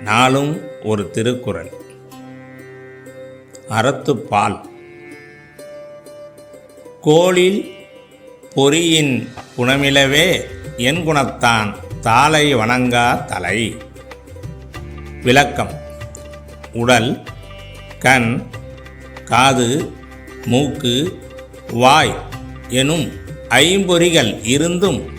நாளும் ஒரு திருக்குறள். அறத்துப்பால் கோளில் பொறியின் குணமிலவே என் குணத்தான் தாளை வணங்கா தலை. விளக்கம். உடல் கண் காது மூக்கு வாய் எனும் ஐம்பொறிகள் இருந்தும்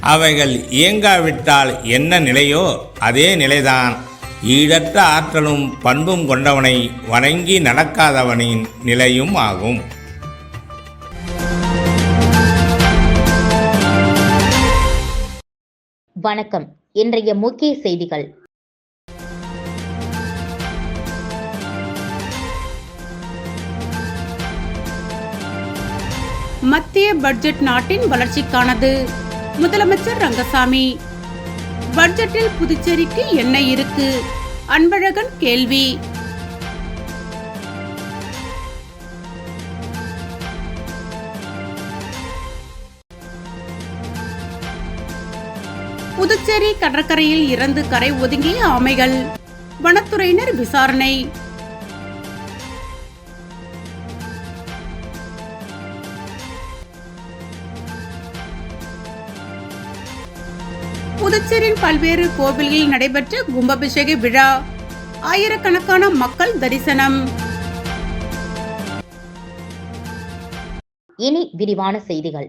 அவைகள் இயங்காவிட்டால் என்ன நிலையோ அதே நிலைதான். ஈடற்ற ஆற்றலும் பண்பும் கொண்டவனை வணங்கி நடக்காதவனின் நிலையும் ஆகும். வணக்கம். இன்றைய முக்கிய செய்திகள். மத்திய பட்ஜெட் நாட்டின் வளர்ச்சிக்கானது. முதலமைச்சர் ரங்கசாமி. பட்ஜெட்டில் புதுச்சேரிக்கு என்ன இருக்கு? அன்பழகன் கேள்வி. புதுச்சேரி கடற்கரையில் இறந்து கரை ஒதுங்கிய ஆமைகள் வனத்துறையினர் விசாரணை. புதுச்சேரியின் பல்வேறு கோவில்களில் நடைபெற்ற கும்பாபிஷேக விழா. ஆயிரக்கணக்கான மக்கள் தரிசனம். இனி விரிவான செய்திகள்.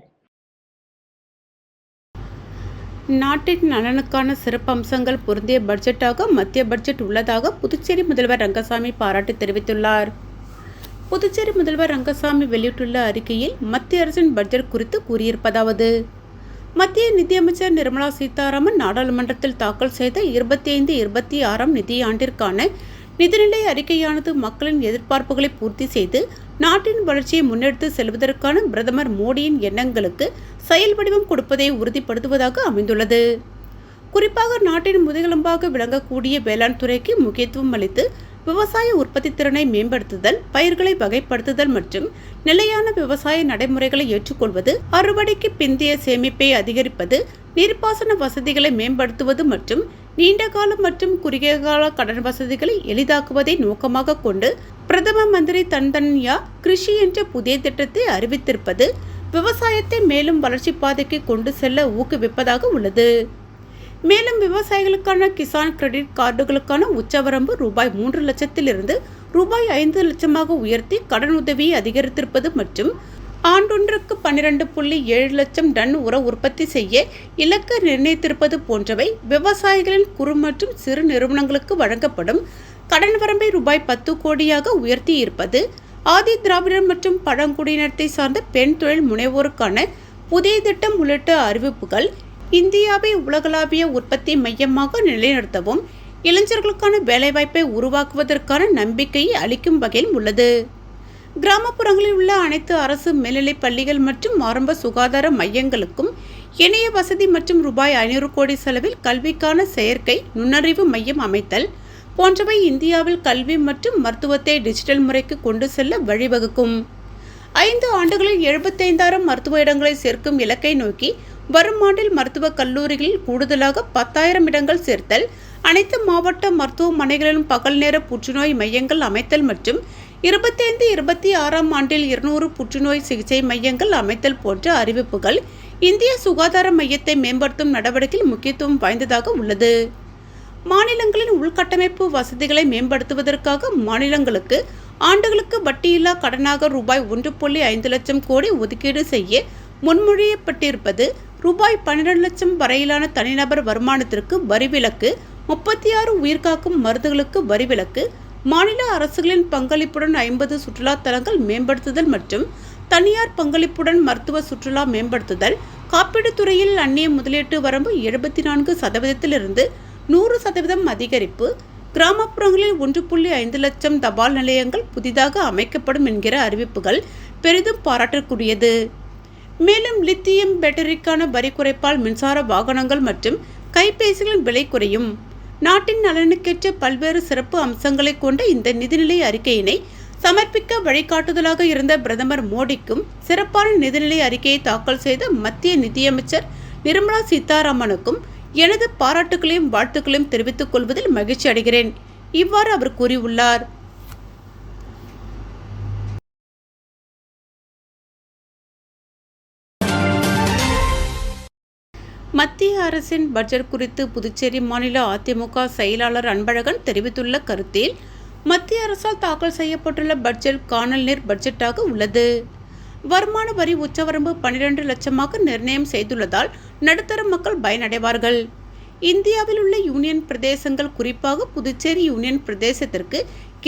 நாட்டின் நலனுக்கான சிறப்பு அம்சங்கள் பொருந்திய பட்ஜெட்டாக மத்திய பட்ஜெட் உள்ளதாக புதுச்சேரி முதல்வர் ரங்கசாமி பாராட்டு தெரிவித்துள்ளார். புதுச்சேரி முதல்வர் ரங்கசாமி வெளியிட்டுள்ள அறிக்கையில் மத்திய அரசின் பட்ஜெட் குறித்து கூறியிருப்பதாவது மத்திய நிதியமைச்சர் நிர்மலா சீதாராமன் நாடாளுமன்றத்தில் தாக்கல் செய்த இருபத்தி ஐந்து இருபத்தி ஆறாம் நிதியாண்டிற்கான நிதிநிலை அறிக்கையானது மக்களின் எதிர்பார்ப்புகளை பூர்த்தி செய்து நாட்டின் வளர்ச்சியை முன்னெடுத்து செல்வதற்கான பிரதமர் மோடியின் எண்ணங்களுக்கு செயல் வடிவம் கொடுப்பதை உறுதிப்படுத்துவதாக அமைந்துள்ளது. குறிப்பாக நாட்டின் முதுகெலும்பாக விளங்கக்கூடிய வேளாண் துறைக்கு முக்கியத்துவம் அளித்து விவசாய உற்பத்தி திறனை மேம்படுத்துதல் பயிர்களை வகைப்படுத்துதல் மற்றும் நிலையான விவசாய நடைமுறைகளை ஏற்றுக்கொள்வது அறுவடைக்கு பிந்தைய சேமிப்பை அதிகரிப்பது நீர்ப்பாசன வசதிகளை மேம்படுத்துவது மற்றும் நீண்ட கால மற்றும் குறுகிய கால கடன் வசதிகளை எளிதாக்குவதை நோக்கமாக கொண்டு பிரதம மந்திரி தன்தன்யா கிருஷி என்ற புதிய திட்டத்தை அறிவித்திருப்பது விவசாயத்தை மேலும் வளர்ச்சி பாதைக்கு கொண்டு செல்ல ஊக்குவிப்பதாக உள்ளது. மேலும் விவசாயிகளுக்கான கிசான் கிரெடிட் கார்டுகளுக்கான உச்சவரம்பு ரூபாய் மூன்று லட்சத்திலிருந்து ரூபாய் ஐந்து லட்சமாக உயர்த்தி கடன் உதவியை அதிகரித்திருப்பது மற்றும் ஆண்டொன்றுக்கு பன்னிரண்டு புள்ளி ஏழு லட்சம் டன் உர உற்பத்தி செய்ய இலக்கு நிர்ணயித்திருப்பது போன்றவை விவசாயிகளின் குறு மற்றும் சிறு நிறுவனங்களுக்கு வழங்கப்படும் கடன் வரம்பை ரூபாய் பத்து கோடியாக உயர்த்தி இருப்பது ஆதி திராவிடர் மற்றும் பழங்குடியினத்தை சார்ந்த பெண் தொழில் முனைவோருக்கான புதிய திட்டம் உள்ளிட்ட அறிவிப்புகள் இந்தியாவை உலகளாவிய உற்பத்தி மையமாக நிலைநிறுத்தவும் இளைஞர்களுக்கான வேலைவாய்ப்பை உருவாக்குவதற்கான நம்பிக்கையை அளிக்கும் வகையில் உள்ளது. கிராமப்புறங்களில் உள்ள அனைத்து அரசு மேல்நிலைப் பள்ளிகள் மற்றும் ஆரம்ப சுகாதார மையங்களுக்கும் இணைய வசதி மற்றும் ரூபாய் ஐநூறு கோடி செலவில் கல்விக்கான செயற்கை நுண்ணறிவு மையம் அமைத்தல் போன்றவை இந்தியாவில் கல்வி மற்றும் மருத்துவத்தை டிஜிட்டல் முறைக்கு கொண்டு செல்ல வழிவகுக்கும். ஐந்து ஆண்டுகளில் எழுபத்தைந்தாயிரம் மருத்துவ இடங்களை சேர்க்கும் இலக்கை நோக்கி வரும் ஆண்டில் மருத்துவக் கல்லூரிகளில் கூடுதலாக பத்தாயிரம் இடங்கள் சேர்த்தல் அனைத்து மாவட்ட மருத்துவமனைகளிலும் பகல் நேர புற்றுநோய் மையங்கள் அமைத்தல் மற்றும் இருபத்தைந்து இருபத்தி ஆறாம் ஆண்டில் இருநூறு புற்றுநோய் சிகிச்சை மையங்கள் அமைத்தல் போன்ற அறிவிப்புகள் இந்திய சுகாதார மையத்தை மேம்படுத்தும் நடவடிக்கையில் முக்கியத்துவம் வாய்ந்ததாக உள்ளது. மாநிலங்களின் உள்கட்டமைப்பு வசதிகளை மேம்படுத்துவதற்காக மாநிலங்களுக்கு ஆண்டுகளுக்கு வட்டியில்லா கடனாக ரூபாய் ஒன்று புள்ளி ஐந்து லட்சம் கோடி ஒதுக்கீடு செய்ய முன்மொழியப்பட்டிருப்பது ரூபாய் பன்னிரண்டு லட்சம் வரையிலான தனிநபர் வருமானத்திற்கு வரிவிலக்கு முப்பத்தி ஆறு உயிர்காக்கும் மருந்துகளுக்கு வரிவிலக்கு மாநில அரசுகளின் பங்களிப்புடன் ஐம்பது சுற்றுலா தலங்கள் மேம்படுத்துதல் மற்றும் தனியார் பங்களிப்புடன் மருத்துவ சுற்றுலா மேம்படுத்துதல் காப்பீடு துறையில் அந்நிய முதலீட்டு வரம்பு எழுபத்தி நான்கு சதவீதத்திலிருந்து நூறு சதவீதம் அதிகரிப்பு கிராமப்புறங்களில் ஒன்று புள்ளி ஐந்து லட்சம் தபால் நிலையங்கள் புதிதாக அமைக்கப்படும் என்கிற அறிவிப்புகள் பெரிதும் பாராட்டக்கூடியது. மேலும் லித்தியம் பேட்டரிக்கான வரி குறைப்பால் மின்சார வாகனங்கள் மற்றும் கைபேசிகளின் விலை குறையும். நாட்டின் நலனுக்கேற்ற பல்வேறு சிறப்பு அம்சங்களை கொண்ட இந்த நிதிநிலை அறிக்கையினை சமர்ப்பிக்க வழிகாட்டுதலாக இருந்த பிரதமர் மோடிக்கும் சிறப்பான நிதிநிலை அறிக்கையை தாக்கல் செய்த மத்திய நிதியமைச்சர் நிர்மலா சீதாராமனுக்கும் எனது பாராட்டுகளையும் வாழ்த்துக்களையும் தெரிவித்துக் கொள்வதில் மகிழ்ச்சி அடைகிறேன். இவ்வாறு அவர் கூறியுள்ளார். மத்திய அரசின் பட்ஜெட் குறித்து புதுச்சேரி மாநில அதிமுக செயலாளர் அன்பழகன் தெரிவித்துள்ள கருத்தில் மத்திய அரசால் தாக்கல் செய்யப்பட்டுள்ள பட்ஜெட் காணல் நீர் பட்ஜெட்டாக உள்ளது. வருமான வரி உச்சவரம்பு பன்னிரண்டு லட்சமாக நிர்ணயம் செய்துள்ளதால் நடுத்தர மக்கள் பயனடைவார்கள். இந்தியாவில் உள்ள யூனியன் பிரதேசங்கள் குறிப்பாக புதுச்சேரி யூனியன் பிரதேசத்திற்கு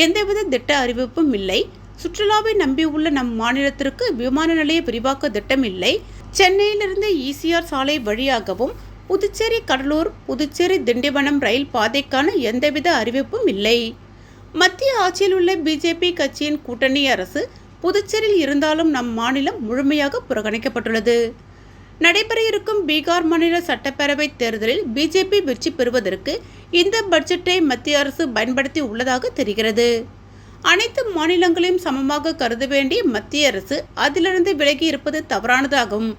எந்தவித திட்ட அறிவிப்பும் இல்லை. சுற்றுலாவை நம்பியுள்ள நம் மாநிலத்திற்கு விமான நிலைய விரிவாக்க திட்டம் இல்லை சென்னையிலிருந்து ஈசிஆர் சாலை வழியாகவும் புதுச்சேரி கடலூர் புதுச்சேரி திண்டிவனம் ரயில் பாதைக்கான எந்தவித அறிவிப்பும் இல்லை. மத்திய ஆட்சியில் உள்ள பிஜேபி கட்சியின் கூட்டணி அரசு புதுச்சேரியில் இருந்தாலும் நம் மாநிலம் முழுமையாக புறக்கணிக்கப்பட்டுள்ளது. நடைபெற இருக்கும் பீகார் மாநில சட்டப்பேரவை தேர்தலில் பிஜேபி வெற்றி பெறுவதற்கு இந்த பட்ஜெட்டை மத்திய அரசு பயன்படுத்தி உள்ளதாக தெரிகிறது. அனைத்து மாநிலங்களையும் சமமாக கருத வேண்டிய மத்திய அரசு அதிலிருந்து விலகி இருப்பது தவறானதாகும்.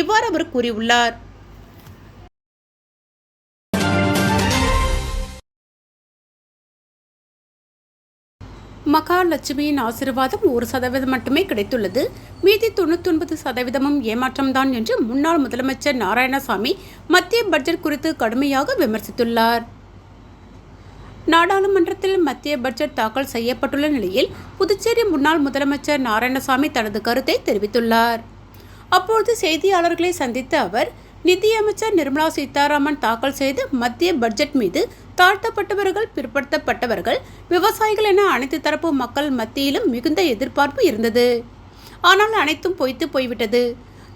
இவ்வாறு அவர் கூறியுள்ளார். மகாலட்சுமியின் ஆசீர்வாதம் ஒரு சதவீதம் மட்டுமே கிடைத்துள்ளது. மீதி தொண்ணூத்தொன்பது சதவீதமும் ஏமாற்றம்தான் என்று முன்னாள் முதலமைச்சர் நாராயணசாமி மத்திய பட்ஜெட் குறித்து கடுமையாக விமர்சித்துள்ளார். நாடாளுமன்றத்தில் மத்திய பட்ஜெட் தாக்கல் செய்யப்பட்டுள்ள நிலையில் புதுச்சேரி முன்னாள் முதலமைச்சர் நாராயணசாமி தனது கருத்தை தெரிவித்துள்ளார். அப்பொழுது செய்தியாளர்களை சந்தித்த அவர் நிதியமைச்சர் நிர்மலா சீதாராமன் தாக்கல் செய்த மத்திய பட்ஜெட் மீது தாழ்த்தப்பட்டவர்கள் பிற்படுத்தப்பட்டவர்கள் விவசாயிகள் என அனைத்து தரப்பு மக்கள் மத்தியிலும் மிகுந்த எதிர்பார்ப்பு இருந்தது. ஆனால் அனைத்தும் பொய்த்து போய்விட்டது.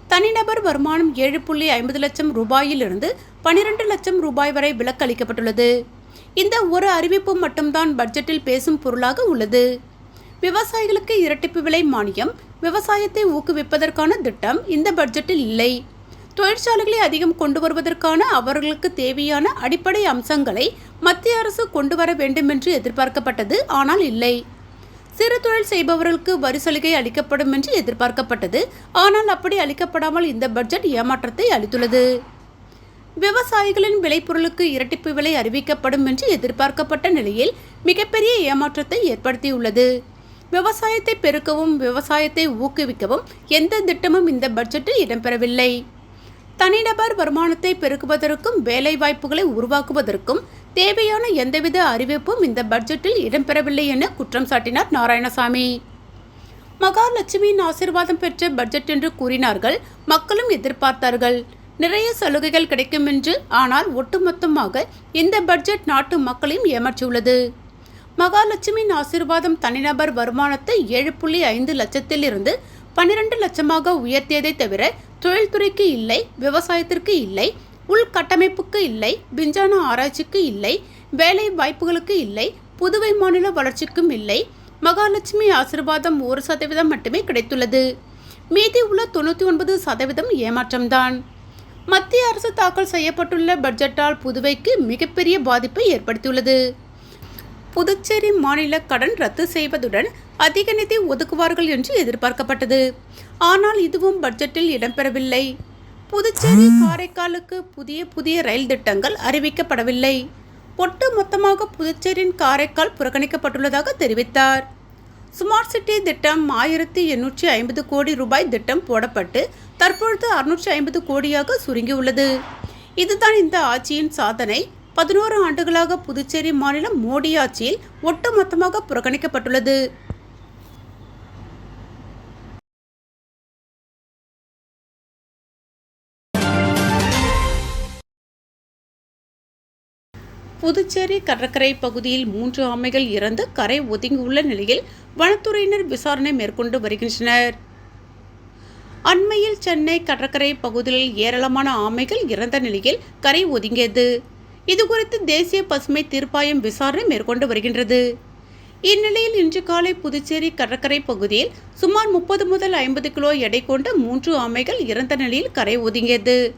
தனிநபர் வருமானம் ஏழு புள்ளி ஐம்பது லட்சம் ரூபாயிலிருந்து பனிரெண்டு லட்சம் ரூபாய் வரை விலக்கு அளிக்கப்பட்டுள்ளது. இந்த ஒரு அறிவிப்பு மட்டும்தான் பட்ஜெட்டில் பேசும் பொருளாக உள்ளது. விவசாயிகளுக்கு இரட்டிப்பு விலை மானியம் விவசாயத்தை ஊக்குவிப்பதற்கான திட்டம் இந்த பட்ஜெட்டில் இல்லை. தொழிற்சாலைகளை அதிகம் கொண்டு வருவதற்கான அவர்களுக்கு தேவையான அடிப்படை அம்சங்களை மத்திய அரசு கொண்டு வர வேண்டும் என்று எதிர்பார்க்கப்பட்டது ஆனால் இல்லை. சிறு தொழில் செய்பவர்களுக்கு வரி சலுகை அளிக்கப்படும் என்று எதிர்பார்க்கப்பட்டது ஆனால் அப்படி அளிக்கப்படாமல் இந்த பட்ஜெட் ஏமாற்றத்தை அளித்துள்ளது. விவசாயிகளின் விளைபொருளுக்கு இரட்டிப்பு விலை அறிவிக்கப்படும் என்று எதிர்பார்க்கப்பட்ட நிலையில் மிகப்பெரிய ஏமாற்றத்தை ஏற்படுத்தியுள்ளது. விவசாயத்தை பெருக்கவும் விவசாயத்தை ஊக்குவிக்கவும் எந்த திட்டமும் இந்த பட்ஜெட்டில் இடம்பெறவில்லை. தனிநபர் வருமானத்தை பெருக்குவதற்கும் வேலை வாய்ப்புகளை உருவாக்குவதற்கும் தேவையான எந்தவித அறிவிப்பும் இந்த பட்ஜெட்டில் இடம்பெறவில்லை என குற்றம் சாட்டினார் நாராயணசாமி. மகாலட்சுமியின் ஆசிர்வாதம் பெற்ற பட்ஜெட் என்று கூறினார்கள் மக்களும் எதிர்பார்த்தார்கள். நிறைய சலுகைகள் கிடைக்கும் என்று ஆனால் ஒட்டுமொத்தமாக இந்த பட்ஜெட் நாட்டு மக்களையும் ஏமாற்றியுள்ளது. மகாலட்சுமியின் ஆசிர்வாதம் தனிநபர் வருமானத்தை ஏழு புள்ளி ஐந்து லட்சத்திலிருந்து பன்னிரண்டு லட்சமாக உயர்த்தியதை தவிர தொழில்துறைக்கு இல்லை விவசாயத்திற்கு இல்லை உள்கட்டமைப்புக்கு இல்லை விஞ்ஞான ஆராய்ச்சிக்கு இல்லை வேலை வாய்ப்புகளுக்கு இல்லை புதுவை மாநில வளர்ச்சிக்கும் இல்லை மகாலட்சுமி ஆசிர்வாதம் ஒரு சதவீதம் மட்டுமே கிடைத்துள்ளது. மீதி உள்ள தொண்ணூற்றி ஒன்பது சதவீதம் ஏமாற்றம்தான். மத்திய அரசு தாக்கல் செய்யப்பட்டுள்ள பட்ஜெட்டால் புதுவைக்கு மிகப்பெரிய பாதிப்பை ஏற்படுத்தியுள்ளது. புதுச்சேரி மாநில கடன் ரத்து செய்வதுடன் அதிக நிதி ஒதுக்குவார்கள் என்று எதிர்பார்க்கப்பட்டது. ஆனால் இதுவும் பட்ஜெட்டில் இடம்பெறவில்லை. புதுச்சேரி காரைக்காலுக்கு புதிய புதிய ரயில் திட்டங்கள் அறிவிக்கப்படவில்லை. ஒட்டு மொத்தமாக புதுச்சேரியின் காரைக்கால் புறக்கணிக்கப்பட்டுள்ளதாக தெரிவித்தார். ஸ்மார்ட் சிட்டி திட்டம் ஆயிரத்தி எண்ணூற்றி ஐம்பது கோடி ரூபாய் திட்டம் போடப்பட்டு தற்பொழுது அறுநூற்றி ஐம்பது கோடியாக சுருங்கியுள்ளது. இதுதான் இந்த ஆட்சியின் சாதனை. பதினோரு ஆண்டுகளாக புதுச்சேரி மாநிலம் மோடி ஆட்சியில் ஒட்டுமொத்தமாக புறக்கணிக்கப்பட்டுள்ளது. புதுச்சேரி கடற்கரை பகுதியில் மூன்று ஆமைகள் இறந்து கரை ஒதுங்கியுள்ள நிலையில் வனத்துறையினர் விசாரணை மேற்கொண்டு வருகின்றனர். அண்மையில் சென்னை கடற்கரை பகுதியில் ஏராளமான ஆமைகள் இறந்த நிலையில் கரை ஒதுங்கியது. இதுகுறித்து தேசிய பசுமை தீர்ப்பாயம் விசாரணை மேற்கொண்டு வருகின்றது. இந்நிலையில் இன்று காலை புதுச்சேரி கடற்கரை பகுதியில் சுமார் முப்பது முதல் ஐம்பது கிலோ எடை கொண்ட மூன்று ஆமைகள் இறந்த நிலையில் கரை ஒதுங்கியது.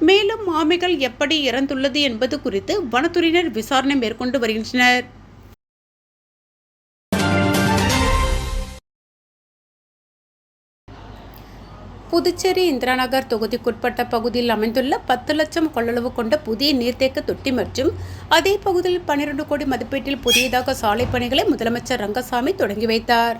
மேலும் ஆமைகள் எப்படி இறந்துள்ளது என்பது குறித்து வனத்துறையினர் விசாரணை மேற்கொண்டு வருகின்றனர். புதுச்சேரி இந்திரா நகர் தொகுதிக்குட்பட்ட பகுதியில் அமைந்துள்ள பத்து லட்சம் கொள்ளளவு கொண்ட புதிய நீர்த்தேக்க தொட்டி மற்றும் அதே பகுதியில் பன்னிரண்டு கோடி மதிப்பீட்டில் புதியதாக சாலை பணிகளை முதலமைச்சர் ரங்கசாமி தொடங்கி வைத்தார்.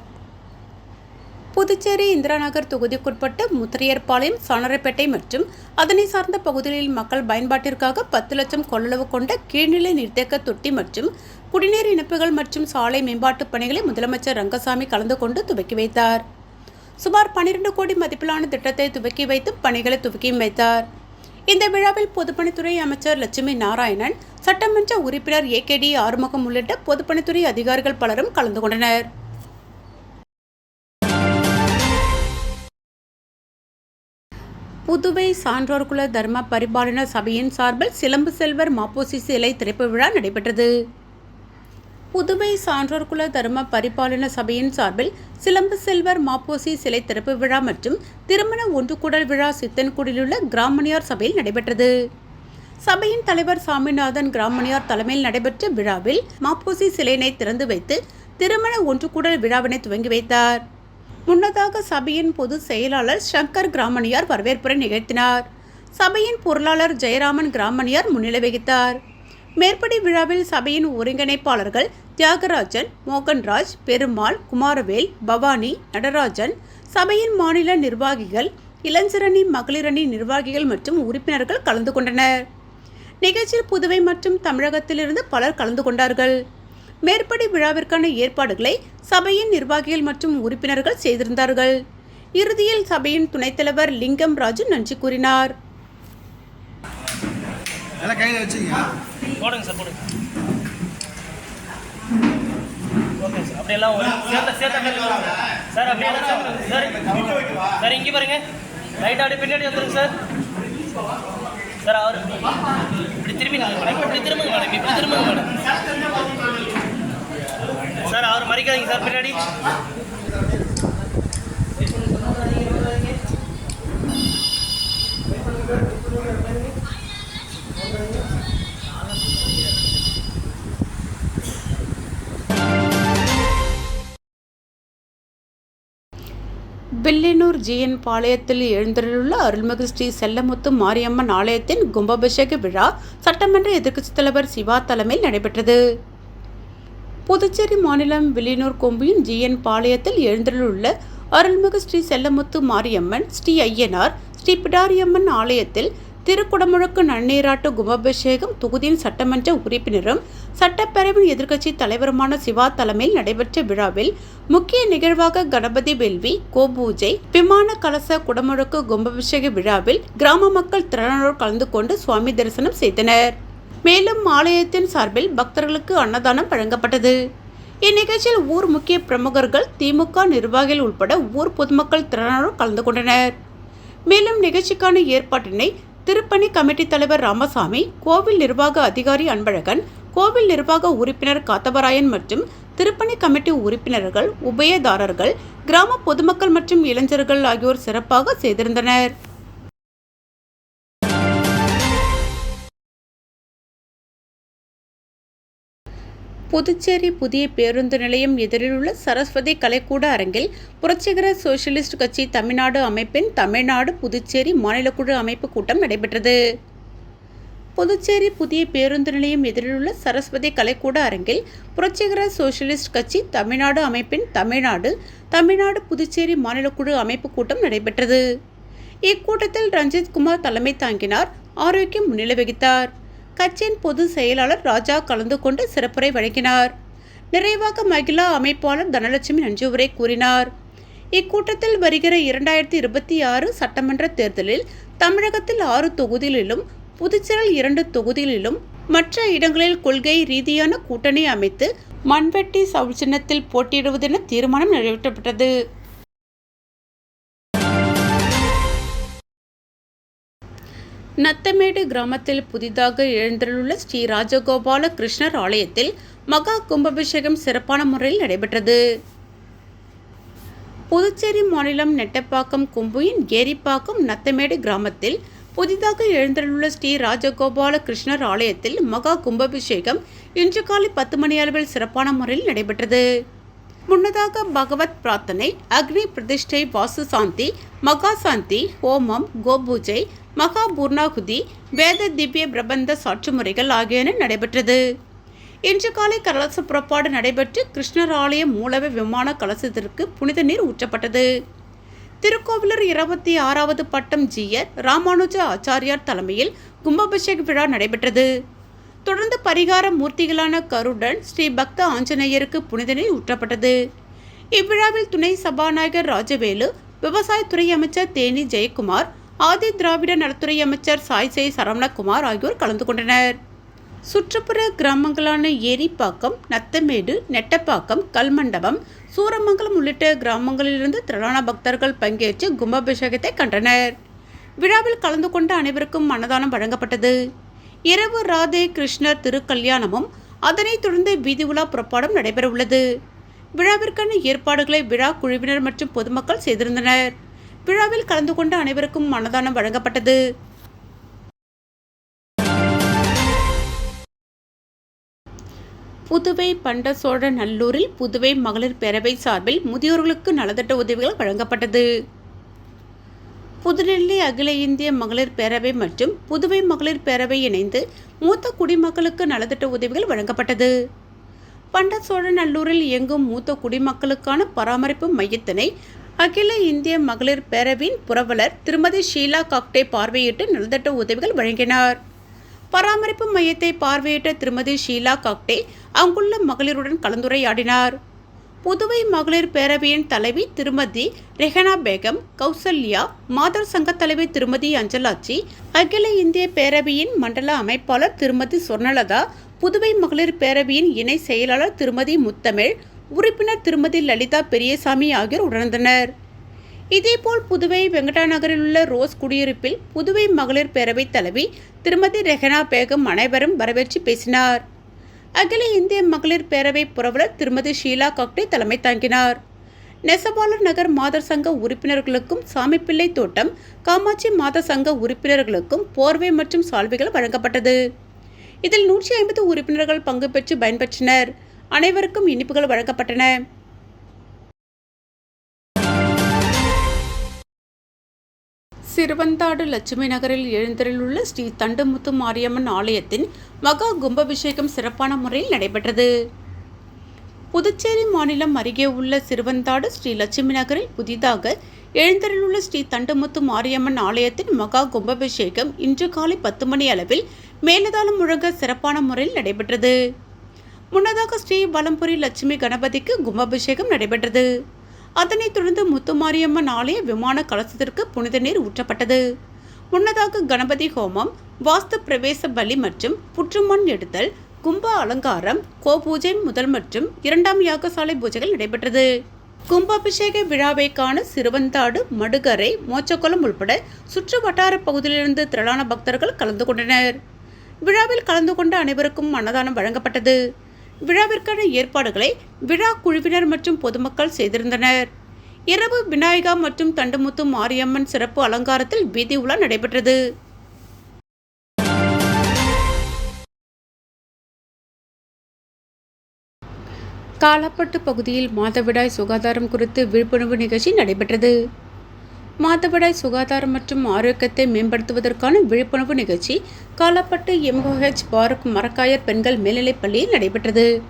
புதுச்சேரி இந்திரா நகர் தொகுதிக்குட்பட்ட முத்திரையர்பாளையம் சாணரைப்பேட்டை மற்றும் அதனை சார்ந்த பகுதிகளில் மக்கள் பயன்பாட்டிற்காக பத்து லட்சம் கொள்ளளவு கொண்ட கீழ்நிலை நீர்த்தேக்க தொட்டி மற்றும் குடிநீர் இணைப்புகள் மற்றும் சாலை மேம்பாட்டுப் பணிகளை முதலமைச்சர் ரங்கசாமி கலந்து கொண்டு துவக்கி வைத்தார். சுமார் 12 கோடி மதிப்பிலான திட்டத்தை துவக்கி வைத்து பணிகளை துவக்கியும் வைத்தார். இந்த விழாவில் பொதுப்பணித்துறை அமைச்சர் லட்சுமி நாராயணன் சட்டமன்ற உறுப்பினர் ஏகேடி ஆறுமுகம் உள்ளிட்ட பொதுப்பணித்துறை அதிகாரிகள் பலரும் கலந்து கொண்டனர். புதுவை சான்றோர் குல தர்ம பரிபாலன சபையின் சார்பில் சிலம்பு செல்வர் மாப்போசி சிலை திறப்பு விழா நடைபெற்றது. புதுவை சான்றோர் குல தர்ம பரிபாலன சபையின் சார்பில் சிலம்பு செல்வர் மாப்போசி சிலை திறப்பு விழா மற்றும் திருமண ஒன்றுகூடல் விழா சித்தன்குடியிலுள்ள கிராமணியார் சபையில் நடைபெற்றது. சபையின் தலைவர் சாமிநாதன் கிராமணியார் தலைமையில் நடைபெற்ற விழாவில் மாப்போசி சிலையினை திறந்து வைத்து திருமண ஒன்றுகூடல் விழாவினை துவங்கி வைத்தார். முன்னதாக சபையின் பொதுச் செயலாளர் சங்கர் கிராமணியார் வரவேற்புரை நிகழ்த்தினார். சபையின் பொருளாளர் ஜெயராமன் கிராமணியார் முன்னிலை வகித்தார். மேற்படி விழாவில் சபையின் ஒருங்கிணைப்பாளர்கள் தியாகராஜன் மோகன்ராஜ் பெருமாள் குமாரவேல் பவானி நடராஜன் சபையின் மாநில நிர்வாகிகள் இளஞ்சரணி மகளிரணி நிர்வாகிகள் மற்றும் உறுப்பினர்கள் கலந்து கொண்டனர். நிகழ்ச்சியில் புதுவை மற்றும் தமிழகத்திலிருந்து பலர் கலந்து கொண்டார்கள். மேற்படி விழாவிற்கான ஏற்பாடுகளை சபையின் நிர்வாகிகள் மற்றும் உறுப்பினர்கள் செய்திருந்தார்கள். இறுதியில் சபையின் துணைத் தலைவர் லிங்கம் ராஜு நன்றி கூறினார். கையில் போடுங்க சார் போடுங்க. ஓகே சார் அப்படியெல்லாம் சேர்த்த சேர்த்த சார் அப்படியே சார் சார் இங்கே பாருங்க. ரைட் அப்படியே பின்னாடி வந்துருங்க சார். சார் அவர் இப்படி திரும்பி நாங்கள் மேடம் இப்படி திரும்புங்க மேடம் இப்படி திரும்புங்க மேடம். சார் அவர் மறிக்காதீங்க சார் பின்னாடி. வில்லியனூர் ஜிஎன் பாளையத்தில் எழுந்தருளுள்ள அருள்மிகு ஸ்ரீ செல்லமுத்து மாரியம்மன் ஆலயத்தின் கும்பாபிஷேக விழா சட்டமன்ற எதிர்க்கட்சித் தலைவர் சிவா தலைமையில் நடைபெற்றது. புதுச்சேரி மாநிலம் வில்லியனூர் கொம்பியின் ஜிஎன் பாளையத்தில் எழுந்தருளுள்ள அருள்மிகு ஸ்ரீ செல்லமுத்து மாரியம்மன் ஸ்ரீ ஐயனார் ஸ்ரீ பிடாரியம்மன் ஆலயத்தில் திருக்குடமுழுக்கு நன்னீராட்டு கும்பாபிஷேகம் தொகுதியின் சட்டமன்ற உறுப்பினரும் சட்டப்பேரவையின் எதிர்க்கட்சி தலைவருமான சிவா தலைமையில் நடைபெற்ற விழாவில் முக்கிய நிகழ்வாக கணபதி வேள்வி கோபூஜை விமான கலச குடமுழுக்கு கும்பாபிஷேக விழாவில் கிராம மக்கள் திரளானோர் கலந்து கொண்டு சுவாமி தரிசனம் செய்தனர். மேலும் ஆலயத்தின் சார்பில் பக்தர்களுக்கு அன்னதானம் வழங்கப்பட்டது. இந்நிகழ்ச்சியில் ஊர் முக்கிய பிரமுகர்கள் திமுக நிர்வாகிகள் உட்பட ஊர் பொதுமக்கள் திரளானோர் கலந்து கொண்டனர். மேலும் நிகழ்ச்சிக்கான ஏற்பாட்டினை திருப்பணி கமிட்டி தலைவர் ராமசாமி கோவில் நிர்வாக அதிகாரி அன்பழகன் கோவில் நிர்வாக உறுப்பினர் காத்தவராயன் மற்றும் திருப்பணி கமிட்டி உறுப்பினர்கள் உபயதாரர்கள் கிராம பொதுமக்கள் மற்றும் இளைஞர்கள் ஆகியோர் சிறப்பாக செய்திருந்தனர். புதுச்சேரி புதிய பேருந்து நிலையம் எதிரில் உள்ள சரஸ்வதி கலைக்கூட அரங்கில் புரட்சிகர சோசியலிஸ்ட் கட்சி தமிழ்நாடு அமைப்பின் தமிழ்நாடு புதுச்சேரி மாநிலக்குழு அமைப்பு கூட்டம் நடைபெற்றது. புதுச்சேரி புதிய பேருந்து நிலையம் எதிரில் உள்ள சரஸ்வதி கலைக்கூட அரங்கில் புரட்சிகர சோசியலிஸ்ட் கட்சி தமிழ்நாடு அமைப்பின் தமிழ்நாடு தமிழ்நாடு புதுச்சேரி மாநிலக்குழு அமைப்பு கூட்டம் நடைபெற்றது. இக்கூட்டத்தில் ரஞ்சித் குமார் தலைமை தாங்கினார். ஆரோக்கியம் முன்னிலை வகித்தார். கட்சியின் பொதுச் செயலாளர் ராஜா கலந்து கொண்டு சிறப்புரை வழங்கினார். நிறைவாக மகிழா அமைப்பாளர் தனலட்சுமி நன்றியுரை கூறினார். இக்கூட்டத்தில் வருகிற இரண்டாயிரத்தி இருபத்தி ஆறு சட்டமன்ற தேர்தலில் தமிழகத்தில் ஆறு தொகுதிகளிலும் புதுச்சேரியில் இரண்டு தொகுதிகளிலும் மற்ற இடங்களில் கொள்கை ரீதியான கூட்டணி அமைத்து மண்வெட்டி சவுல் சின்னத்தில் போட்டியிடுவதென தீர்மானம் நிறைவேற்றப்பட்டது. நத்தமேடு கிராமத்தில் புதிதாக எழுந்தருளுள்ள ஸ்ரீ ராஜகோபால கிருஷ்ணர் ஆலயத்தில் மகா கும்பாபிஷேகம் சிறப்பான முறையில் நடைபெற்றது. புதுச்சேரி மாநிலம் நெட்டப்பாக்கம் கும்புயின் ஏரிப்பாக்கம் நத்தமேடு கிராமத்தில் புதிதாக எழுந்தருளுள்ள ஸ்ரீ ராஜகோபால கிருஷ்ணர் ஆலயத்தில் மகா கும்பாபிஷேகம் இன்று காலை பத்து மணி அளவில் சிறப்பான முறையில் நடைபெற்றது. முன்னதாக பகவத் பிரார்த்தனை அக்னி பிரதிஷ்டை வாசு சாந்தி மகா சாந்தி ஹோமம் கோபூஜை மகா பூர்ணாகுதி வேத திவ்ய பிரபந்த சாட்சி முறைகள் ஆகியன நடைபெற்றது. இன்று காலை கலச புறப்பாடு நடைபெற்று கிருஷ்ணர் ஆலய மூலவ விமான கலசத்திற்கு புனித நீர் ஊற்றப்பட்டது. திருக்கோவிலூர் இருபத்தி ஆறாவது பட்டம் ஜியர் ராமானுஜ ஆச்சாரியார் தலைமையில் கும்பாபிஷேக விழா நடைபெற்றது. தொடர்ந்து பரிகார மூர்த்திகளான கருடன் ஸ்ரீ பக்த ஆஞ்சநேயருக்கு புனிதனை ஊற்றப்பட்டது. இவ்விழாவில் துணை சபாநாயகர் ராஜவேலு விவசாயத்துறை அமைச்சர் தேனி ஜெயக்குமார் ஆதி திராவிட நலத்துறை அமைச்சர் சாய் ஜெய் சரவணகுமார் ஆகியோர் கலந்து கொண்டனர். சுற்றுப்புற கிராமங்களான ஏரிப்பாக்கம் நத்தமேடு நெட்டப்பாக்கம் கல்மண்டபம் சூரமங்கலம் உள்ளிட்ட கிராமங்களிலிருந்து திரளான பக்தர்கள் பங்கேற்று கும்பாபிஷேகத்தை கண்டனர். விழாவில் கலந்து கொண்ட அனைவருக்கும் மன்னதானம் வழங்கப்பட்டது. இரவு ராதே கிருஷ்ணர் திருக்கல்யாணமும் அதனைத் தொடர்ந்து வீதி உலா புறப்பாடும் நடைபெறவுள்ளது. விழாவிற்கான ஏற்பாடுகளை விழா குழுவினர் மற்றும் பொதுமக்கள் செய்திருந்தனர். விழாவில் கலந்து கொண்ட அனைவருக்கும் மனதானம் வழங்கப்பட்டது. புதுவை பண்டசோழ நல்லூரில் புதுவை மகளிர் பேரவை சார்பில் முதியோர்களுக்கு நலத்திட்ட உதவிகள் வழங்கப்பட்டது. புதுடெல்லி அகில இந்திய மகளிர் பேரவை மற்றும் புதுவை மகளிர் பேரவை இணைந்து மூத்த குடிமக்களுக்கு நலத்திட்ட உதவிகள் வழங்கப்பட்டது. பண்டசோழநல்லூரில் இயங்கும் மூத்த குடிமக்களுக்கான பராமரிப்பு மையத்தினை அகில இந்திய மகளிர் பேரவையின் புரவலர் திருமதி ஷீலா காக்டே பார்வையிட்டு நலத்திட்ட உதவிகள் வழங்கினார். பராமரிப்பு மையத்தை பார்வையிட்ட திருமதி ஷீலா காக்டே அங்குள்ள மகளிருடன் கலந்துரையாடினார். புதுவை மகளிர் பேரவையின் தலைவி திருமதி ரெஹனா பேகம் கௌசல்யா மாதர் சங்க தலைவி திருமதி அஞ்சலாச்சி அகில இந்திய பேரவையின் மண்டல அமைப்பாளர் திருமதி சொர்ணலதா புதுவை மகளிர் பேரவையின் இணை செயலாளர் திருமதி முத்தமிழ் உறுப்பினர் திருமதி லலிதா பெரியசாமி ஆகியோர் உணர்ந்தனர் இதேபோல் புதுவை வெங்கடா நகரில் உள்ள ரோஸ் குடியிருப்பில் புதுவை மகளிர் பேரவைத் தலைவி திருமதி ரெஹனா பேகம் அனைவரும் வரவேற்று பேசினார். அகில இந்திய மகளிர் பேரவை புரவலர் திருமதி ஷீலா காக்டே தலைமை தாங்கினார். நெசவாளர் நகர் மாதர் சங்க உறுப்பினர்களுக்கும் சாமிப்பிள்ளை தோட்டம் காமாட்சி மாத சங்க உறுப்பினர்களுக்கும் போர்வை மற்றும் சால்வைகள் வழங்கப்பட்டது. இதில் நூற்றி ஐம்பது உறுப்பினர்கள் பங்கு பெற்று பயன்பெற்றனர். அனைவருக்கும் இனிப்புகள் வழங்கப்பட்டன. சிறுவந்தாடு லட்சுமி நகரில் எழுந்தருளுள்ள ஸ்ரீ தண்டுமுத்து மாரியம்மன் ஆலயத்தின் மகா கும்பாபிஷேகம் சிறப்பான முறையில் நடைபெற்றது. புதுச்சேரி மாநிலம் அருகே உள்ள சிறுவந்தாடு ஸ்ரீ லட்சுமி நகரில் புதிதாக எழுந்தருளுள்ள ஸ்ரீ தண்டுமுத்து மாரியம்மன் ஆலயத்தின் மகா கும்பாபிஷேகம் இன்று காலை பத்து மணி அளவில் மேலதாளம் முழங்க சிறப்பான முறையில் நடைபெற்றது. முன்னதாக ஸ்ரீ வலம்புரி லட்சுமி கணபதிக்கு கும்பாபிஷேகம் நடைபெற்றது. அதனைத் தொடர்ந்து முத்துமாரியம்மன் ஆலய விமான கலசத்திற்கு புனித நீர் ஊற்றப்பட்டது. முன்னதாக கணபதி ஹோமம் வாஸ்து பிரவேச பலி மற்றும் புற்றுமண் எடுத்தல் கும்ப அலங்காரம் கோபூஜை முதல் மற்றும் இரண்டாம் யாகசாலை பூஜைகள் நடைபெற்றது. கும்பாபிஷேக விழாவை காண சிறுவந்தாடு மடுகரை மோச்சக்குளம் உள்பட சுற்று வட்டார பகுதியிலிருந்து திரளான பக்தர்கள் கலந்து கொண்டனர். விழாவில் கலந்து கொண்ட அனைவருக்கும் அன்னதானம் வழங்கப்பட்டது. விழாவிற்கான ஏற்பாடுகளை விழா குழுவினர் மற்றும் பொதுமக்கள் செய்திருந்தனர். இரவு விநாயகா மற்றும் தண்டுமுத்து மாரியம்மன் சிறப்பு அலங்காரத்தில் வீதி உலா நடைபெற்றது. காலாப்பட்டு பகுதியில் மாதவிடாய் சுகாதாரம் குறித்து விழிப்புணர்வு நிகழ்ச்சி நடைபெற்றது. மாதவிடாய் சுகாதாரம் மற்றும் ஆரோக்கியத்தை மேம்படுத்துவதற்கான விழிப்புணர்வு நிகழ்ச்சி காலாப்பட்டு எம்ஓஹெச் பாரக் மரக்காயர் பெண்கள் மேல்நிலைப் பள்ளியில் நடைபெற்றது.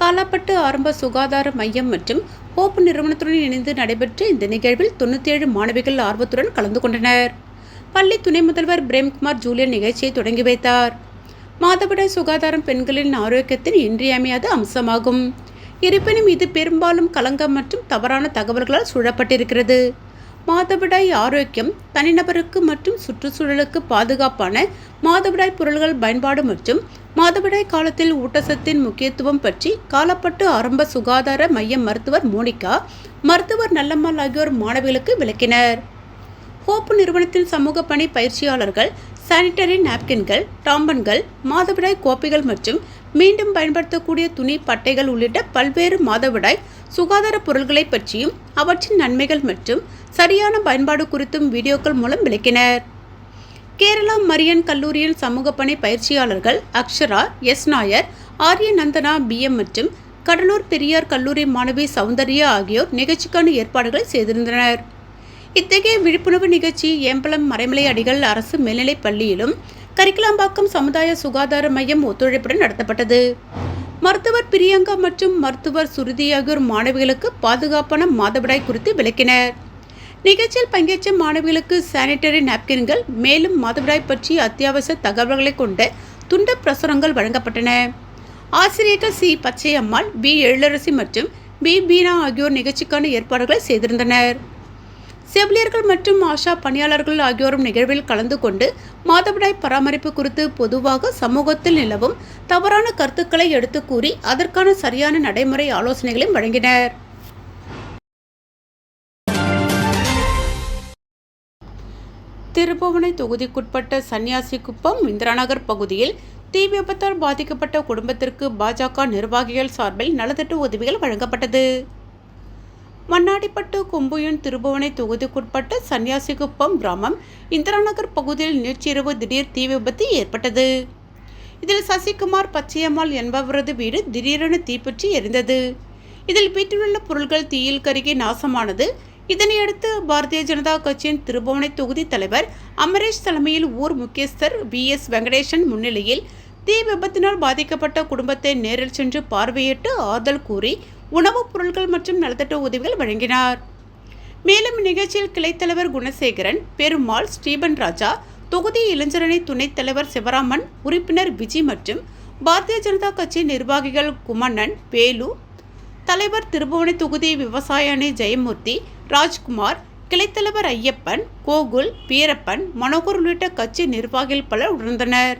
காலாப்பட்டு ஆரம்ப சுகாதார மையம் மற்றும் ஹோப் நிறுவனத்துடன் இணைந்து நடைபெற்ற இந்த நிகழ்வில் தொண்ணூற்றி ஏழு மாணவிகள் ஆர்வத்துடன் கலந்து கொண்டனர். பள்ளி துணை முதல்வர் பிரேம்குமார் ஜூலியன் நிகழ்ச்சியை தொடங்கி வைத்தார். மாதவிடாய் சுகாதாரம் பெண்களின் ஆரோக்கியத்தின் இன்றியமையாத அம்சமாகும். இருப்பினும் இது பெரும்பாலும் களங்கம் மற்றும் தவறான தகவல்களால் சூழப்பட்டிருக்கிறது. மாதவிடாய் ஆரோக்கியம் தனிநபருக்கு மற்றும் சுற்றுச்சூழலுக்கு பாதுகாப்பான மாதவிடாய் பொருள்கள் பயன்பாடு மற்றும் மாதவிடாய் காலத்தில் ஊட்டச்சத்தின் முக்கியத்துவம் பற்றி காலப்பட்டு ஆரம்ப சுகாதார மைய மருத்துவர் மோனிகா மருத்துவர் நல்லம்மாள் ஆகியோர் மாணவிகளுக்கு விளக்கினர். ஹோப்பு நிறுவனத்தின் சமூக பணி பயிற்சியாளர்கள் சானிட்டரி நாப்கின்கள் டாம்பன்கள் மாதவிடாய் கோப்பைகள் மற்றும் மீண்டும் பயன்படுத்தக்கூடிய துணி பட்டைகள் உள்ளிட்ட பல்வேறு மாதவிடாய் சுகாதார பொருள்களை பற்றியும் அவற்றின் நன்மைகள் மற்றும் சரியான பயன்பாடு குறித்தும் வீடியோக்கள் மூலம் விளக்கினர். கேரளா மரியன் கல்லூரியின் சமூக பணி பயிற்சியாளர்கள் அக்ஷரா எஸ் நாயர் ஆர்ய நந்தனா பிஎம் மற்றும் கடலூர் பெரியார் கல்லூரி மாணவி சௌந்தர்யா ஆகியோர் நிகழ்ச்சிக்கான ஏற்பாடுகளை செய்திருந்தனர். இத்தகைய விழிப்புணர்வு நிகழ்ச்சி ஏம்பலம் மறைமலை அடிகள் அரசு மேல்நிலைப் பள்ளியிலும் கரிக்கலாம்பாக்கம் சமுதாய சுகாதார மையம் ஒத்துழைப்புடன் நடத்தப்பட்டது. மருத்துவர் பிரியங்கா மற்றும் மருத்துவர் சுருதி ஆகியோர் மாணவிகளுக்கு பாதுகாப்பான மாதவிடாய் குறித்து விளக்கினர். நிகழ்ச்சியில் பங்கேற்ற மாணவிகளுக்கு சானிட்டரி நாப்கின்கள் மேலும் மாதவிடாய் பற்றிய அத்தியாவசிய தகவல்களை கொண்ட துண்டு பிரசுரங்கள் வழங்கப்பட்டன. ஆசிரியர்கள் சி. பச்சையம்மாள் பி. எழிலரசி மற்றும் பி. பீனா ஆகியோர் நிகழ்ச்சிக்கான ஏற்பாடுகளை செய்திருந்தனர். செவிலியர்கள் மற்றும் ஆஷா பணியாளர்கள் ஆகியோரும் நிகழ்வில் கலந்து கொண்டு மாதவிடாய் பராமரிப்பு குறித்து பொதுவாக சமூகத்தில் நிலவும் தவறான கருத்துக்களை எடுத்து கூறி அதற்கான சரியான நடைமுறை ஆலோசனைகளையும் வழங்கினர். திருபுவனை தொகுதிக்குட்பட்ட சன்னியாசிக்குப்பம் இந்திராநகர் பகுதியில் தீ விபத்தால் பாதிக்கப்பட்ட குடும்பத்திற்கு பாஜக நிர்வாகிகள் சார்பில் நலத்திட்ட உதவிகள் வழங்கப்பட்டது. மண்ணாடிப்பட்டு கும்புயன் திருபுவனை தொகுதிக்குட்பட்ட சன்னியாசிகுப்பம் கிராமம் இந்திராநகர் பகுதியில் நேற்றிரவு திடீர் தீ விபத்து ஏற்பட்டது. இதில் சசிகுமார் பச்சையம்மாள் என்பவரது வீடு திடீரென தீப்பற்றி எரிந்தது. இதில் வீட்டிலுள்ள பொருட்கள் தீயில் கருகி நாசமானது. இதனையடுத்து பாரதிய ஜனதா கட்சியின் திருபுவனை தொகுதி தலைவர் அமரேஷ் தலைமையில் ஊர் முக்கியஸ்தர் வி எஸ் வெங்கடேசன் முன்னிலையில் தீ விபத்தினால் பாதிக்கப்பட்ட குடும்பத்தை நேரில் சென்று பார்வையிட்டு ஆறுதல் கூறி உணவுப் பொருட்கள் மற்றும் நலத்திட்ட உதவிகள் வழங்கினார். மேலும் இந்நிகழ்ச்சியில் கிளைத்தலைவர் குணசேகரன் பெருமாள் ஸ்ரீபன் ராஜா தொகுதி இளைஞரணி துணைத் தலைவர் சிவராமன் உறுப்பினர் விஜி மற்றும் பாரதிய ஜனதா கட்சி நிர்வாகிகள் குமண்ணன் வேலு தலைவர் திருபுவனை தொகுதி விவசாய அணி ஜெயமூர்த்தி ராஜ்குமார் கிளைத்தலைவர் ஐயப்பன் கோகுல் வீரப்பன் மனோகர் உள்ளிட்ட கட்சி நிர்வாகிகள் பலர் உணர்ந்தனர்.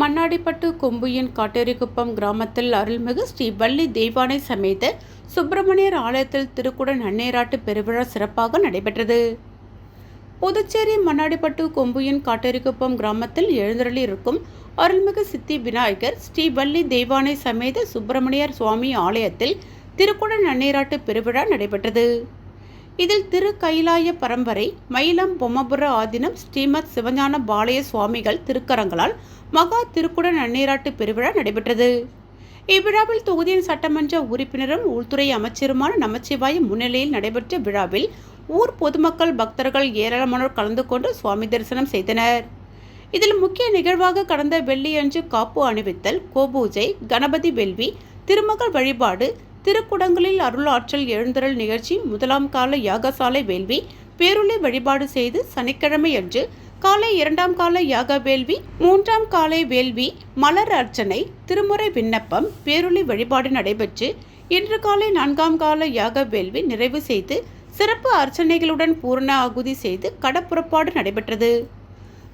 மண்ணாடிப்பட்டு கொம்புயின் காட்டேரிக்குப்பம் கிராமத்தில் அருள்மிகு ஸ்ரீ வள்ளி தெய்வானை சமேத சுப்பிரமணியர் ஆலயத்தில் திருக்குட நன்னேராட்டு பெருவிழா சிறப்பாக நடைபெற்றது. புதுச்சேரி மண்ணாடிப்பட்டு கொம்புயின் காட்டேரிக்குப்பம் கிராமத்தில் எழுந்தருளி இருக்கும் அருள்மிகு சித்தி விநாயகர் ஸ்ரீ வள்ளி தெய்வானை சமேத சுப்பிரமணியர் சுவாமி ஆலயத்தில் திருக்குட நன்னீராட்டு பெருவிழா நடைபெற்றது. இதில் திரு கைலாய பரம்பரை மயிலம் பொம்மபுர ஆதீனம் ஸ்ரீமத் சிவஞான பாளைய சுவாமிகள் திருக்கரங்களால் மகா திருக்குடன் நன்னீராட்டு பெருவிழா நடைபெற்றது. இவ்விழாவில் தொகுதியின் சட்டமன்ற உறுப்பினரும் உள்துறை அமைச்சருமான நமச்சிவாய முன்னிலையில் நடைபெற்ற விழாவில் ஊர் பொதுமக்கள் பக்தர்கள் ஏராளமானோர் கலந்து கொண்டு சுவாமி தரிசனம் செய்தனர். இதில் முக்கிய நிகழ்வாக கடந்த வெள்ளியன்று காப்பு அணிவித்தல் கோபூஜை கணபதி வெல்வி திருமகள் வழிபாடு திருக்குடங்களில் அருளாற்றல் எழுந்தருள் நிகழ்ச்சி முதலாம் கால யாகசாலை வேள்வி பேருளை வழிபாடு செய்து சனிக்கிழமையன்று காலை இரண்டாம் கால யாக வேள்வி மூன்றாம் காலை வேள்வி மலர் அர்ச்சனை திருமுறை விண்ணப்பம் பேருளி வழிபாடு நடைபெற்று இன்று காலை நான்காம் கால யாக வேள்வி நிறைவு செய்து சிறப்பு அர்ச்சனைகளுடன் பூரண ஆகுதி செய்து கடப்புறப்பாடு நடைபெற்றது.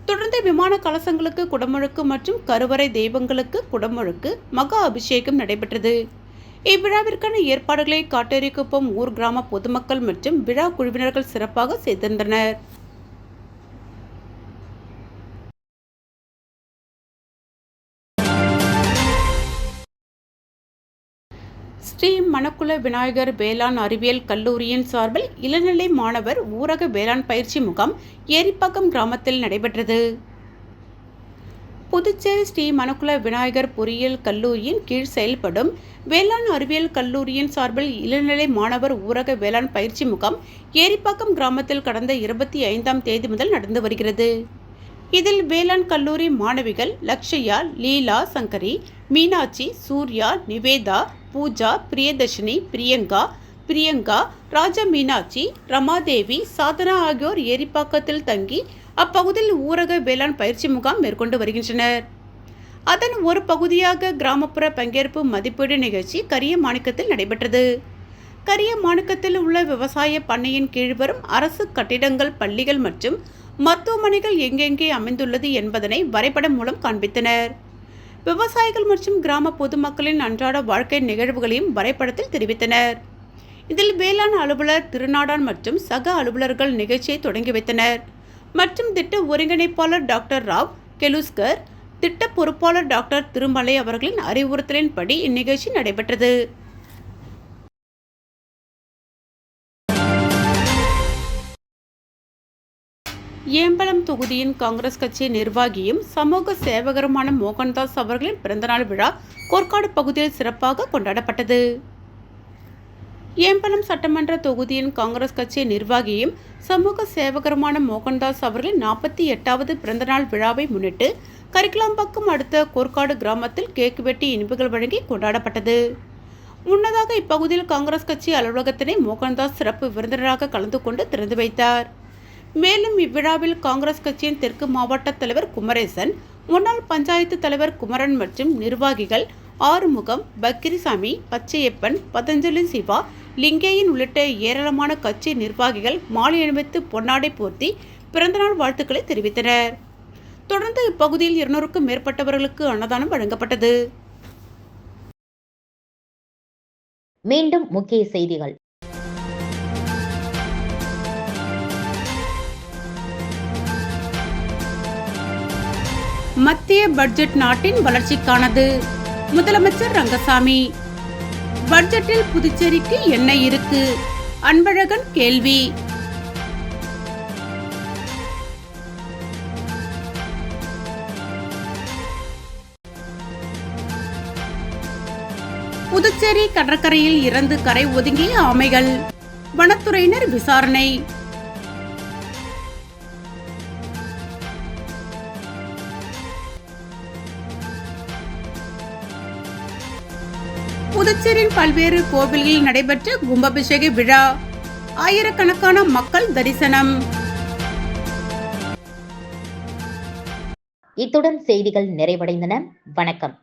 தொடர்ந்து விமான கலசங்களுக்கு குடமுழுக்கு மற்றும் கருவறை தெய்வங்களுக்கு குடமுழுக்கு மகா அபிஷேகம் நடைபெற்றது. இவ்விழாவிற்கான ஏற்பாடுகளை காட்டேரிக்குப்பம் ஊர் கிராம பொதுமக்கள் மற்றும் விழா குழுவினர்கள் சிறப்பாக செய்திருந்தனர். ஸ்ரீ மணக்குல விநாயகர் வேளாண் அறிவியல் கல்லூரியின் சார்பில் இளநிலை மாணவர் ஊரக வேளாண் பயிற்சி முகாம் ஏரிப்பாக்கம் கிராமத்தில் நடைபெற்றது. புதுச்சேரி ஸ்ரீ மணக்குல விநாயகர் பொறியியல் கல்லூரியின் கீழ் செயல்படும் வேளாண் அறிவியல் கல்லூரியின் சார்பில் இளநிலை மாணவர் ஊரக வேளாண் பயிற்சி முகாம் ஏரிப்பாக்கம் கிராமத்தில் கடந்த இருபத்தி ஐந்தாம் தேதி முதல் நடந்து வருகிறது. இதில் வேளாண் கல்லூரி மாணவிகள் லக்ஷயா லீலா சங்கரி மீனாட்சி சூர்யா நிவேதா பூஜா பிரியதர்ஷினி பிரியங்கா பிரியங்கா ராஜா மீனாட்சி ரமாதேவி சாதனா ஆகியோர் ஏரிப்பாக்கத்தில் தங்கி அப்பகுதியில் ஊரக வேளாண் பயிற்சி முகாம் மேற்கொண்டு வருகின்றனர். அதன் ஒரு பகுதியாக கிராமப்புற பங்கேற்பு மதிப்பீடு நிகழ்ச்சி கரிய மாணிக்கத்தில் நடைபெற்றது. கரிய மாணிக்கத்தில் உள்ள விவசாய பண்ணையின் கீழ் வரும் அரசு கட்டிடங்கள் பள்ளிகள் மற்றும் மருத்துவமனைகள் எங்கெங்கே அமைந்துள்ளது என்பதனை வரைபடம் மூலம் காண்பித்தனர். விவசாயிகள் மற்றும் கிராம பொதுமக்களின் அன்றாட வாழ்க்கை நிகழ்வுகளையும் வரைபடத்தில் தெரிவித்தனர். இதில் வேளாண் அலுவலர் திருநாடான் மற்றும் சக அலுவலர்கள் நிகழ்ச்சியை தொடங்கி வைத்தனர். மற்றும் திட்ட ஒருங்கிணைப்பாளர் டாக்டர் ராவ் கெலுஸ்கர் திட்ட பொறுப்பாளர் டாக்டர் திருமலை அவர்களின் அறிவுறுத்தலின்படி இந்நிகழ்ச்சி நடைபெற்றது. ஏம்பலம் தொகுதியின் காங்கிரஸ் கட்சி நிர்வாகியும் சமூக சேவகருமான மோகன்தாஸ் அவர்களின் பிறந்தநாள் விழா கோர்க்காடு பகுதியில் சிறப்பாக கொண்டாடப்பட்டது. ஏம்பலம் சட்டமன்ற தொகுதியின் காங்கிரஸ் கட்சி நிர்வாகியும் சமூக சேவகருமான மோகன்தாஸ் அவர்களின் நாற்பத்தி எட்டாவது பிறந்தநாள் விழாவை முன்னிட்டு கரிக்கலாம்பாக்கம் அடுத்த கோர்க்காடு கிராமத்தில் கேக் வெட்டி இனிப்புகள் வழங்கி கொண்டாடப்பட்டது. முன்னதாக இப்பகுதியில் காங்கிரஸ் கட்சி அலுவலகத்தினை மோகன்தாஸ் சிறப்பு விருந்தினராக கலந்து கொண்டு திறந்து வைத்தார். மேலும் இவ்விழாவில் காங்கிரஸ் கட்சியின் தெற்கு மாவட்ட தலைவர் குமரேசன் முன்னாள் பஞ்சாயத்து தலைவர் குமரன் மற்றும் நிர்வாகிகள் ஆறுமுகம் பக்கிரிசாமி பச்சையப்பன் பதஞ்சலி சிவா லிங்கேயன் உள்ளிட்ட ஏராளமான கட்சி நிர்வாகிகள் மாலை அணிவித்து பொன்னாடை போர்த்தி பிறந்தநாள் வாழ்த்துக்களை தெரிவித்தனர். தொடர்ந்து இப்பகுதியில் இருநூறுக்கும் மேற்பட்டவர்களுக்கு அன்னதானம் வழங்கப்பட்டது. மீண்டும் முக்கிய செய்திகள். மத்திய பட்ஜெட் நாட்டின் வளர்ச்சிக்கானது. முதலமைச்சர் ரங்கசாமி பட்ஜெட்டில் புதுச்சேரிக்கு என்ன இருக்கு? அன்பழகன் கேள்வி. புதுச்சேரி கடற்கரையில் இறந்து கரை ஒதுங்கிய ஆமைகள் வனத்துறையினர் விசாரணை. புதுச்சேரியின் பல்வேறு கோவில்களில் நடைபெற்ற கும்பாபிஷேக விழா. ஆயிரக்கணக்கான மக்கள் தரிசனம். இத்துடன் செய்திகள் நிறைவடைந்தன. வணக்கம்.